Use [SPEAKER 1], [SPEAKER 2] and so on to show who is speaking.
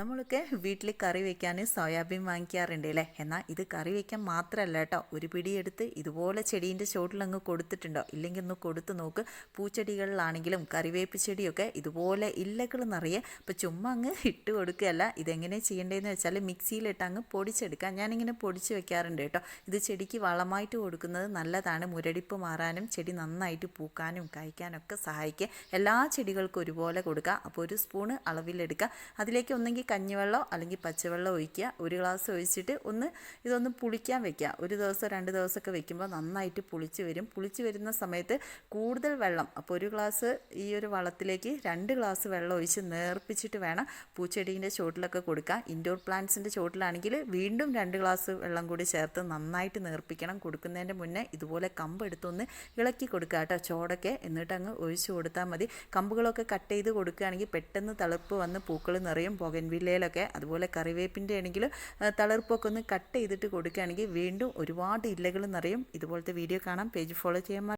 [SPEAKER 1] നമ്മളൊക്കെ വീട്ടിൽ കറി വെക്കാൻ സോയാബീൻ വാങ്ങിക്കാറുണ്ട് അല്ലേ? എന്നാൽ ഇത് കറി വെക്കാൻ മാത്രമല്ല കേട്ടോ. ഒരു പിടിയെടുത്ത് ഇതുപോലെ ചെടീന്റെ ചോട്ടിലങ്ങ് കൊടുത്തിട്ടുണ്ടോ? ഇല്ലെങ്കിൽ ഒന്ന് കൊടുത്ത് നോക്ക്. പൂച്ചെടികളിലാണെങ്കിലും കറിവേപ്പ് ചെടിയൊക്കെ ഇതുപോലെ ഇല്ലകൾ നിറയെ. അപ്പോൾ ചുമ്മാ അങ്ങ് ഇട്ട് കൊടുക്കുകയല്ല. ഇതെങ്ങനെ ചെയ്യേണ്ടതെന്ന് വെച്ചാൽ മിക്സിയിലിട്ട് അങ്ങ് പൊടിച്ചെടുക്കാം ഞാനിങ്ങനെ പൊടിച്ച് വെക്കാറുണ്ട് കേട്ടോ. ഇത് ചെടിക്ക് വളമായിട്ട് കൊടുക്കുന്നത് നല്ലതാണ്. മുരടിപ്പ് മാറാനും ചെടി നന്നായിട്ട് പൂക്കാനും കായ്ക്കാനൊക്കെ സഹായിക്കുക. എല്ലാ ചെടികൾക്കും ഒരുപോലെ കൊടുക്കുക. അപ്പോൾ ഒരു സ്പൂണ് അളവിലെടുക്കുക. അതിലേക്ക് ഒന്നെങ്കിൽ കഞ്ഞിവെള്ളം അല്ലെങ്കിൽ പച്ചവെള്ളം ഒഴിക്കുക. ഒരു ഗ്ലാസ് ഒഴിച്ചിട്ട് ഒന്ന് ഇതൊന്ന് പുളിക്കാൻ വെക്കുക. ഒരു ദിവസം രണ്ട് ദിവസമൊക്കെ വെക്കുമ്പോൾ നന്നായിട്ട് പുളിച്ച് വരും. പുളിച്ച് വരുന്ന സമയത്ത് കൂടുതൽ വെള്ളം അപ്പോൾ ഒരു ഗ്ലാസ് ഈ ഒരു വളത്തിലേക്ക് രണ്ട് ഗ്ലാസ് വെള്ളം ഒഴിച്ച് നേർപ്പിച്ചിട്ട് വേണം പൂച്ചെടീന്റെ ചോട്ടിലൊക്കെ കൊടുക്കുക ഇൻഡോർ പ്ലാന്റ്സിന്റെ ചോട്ടിലാണെങ്കിൽ വീണ്ടും രണ്ട് ഗ്ലാസ് വെള്ളം കൂടി ചേർത്ത് നന്നായിട്ട് നേർപ്പിക്കണം. കൊടുക്കുന്നതിന്റെ മുന്നേ ഇതുപോലെ കമ്പ് എടുത്തൊന്ന് ഇളക്കി കൊടുക്കുക കേട്ടോ. ചോടൊക്കെ എന്നിട്ട് അങ്ങ് ഒഴിച്ചു കൊടുത്താൽ മതി. കമ്പുകളൊക്കെ കട്ട് ചെയ്ത് കൊടുക്കുകയാണെങ്കിൽ പെട്ടെന്ന് തളിർപ്പ് വന്ന് പൂക്കൾ നിറയും ബൊഗൻവില്ലയിലൊക്കെ അതുപോലെ കറിവേപ്പിന്റെ ആണെങ്കിൽ തളിർപ്പൊക്കെ ഒന്ന് കട്ട് ചെയ്തിട്ട് കൊടുക്കുകയാണെങ്കിൽ വീണ്ടും ഒരുപാട് ഇല്ലകൾ നിറയും. ഇതുപോലത്തെ വീഡിയോ കാണാം. പേജ് ഫോളോ ചെയ്യാൻ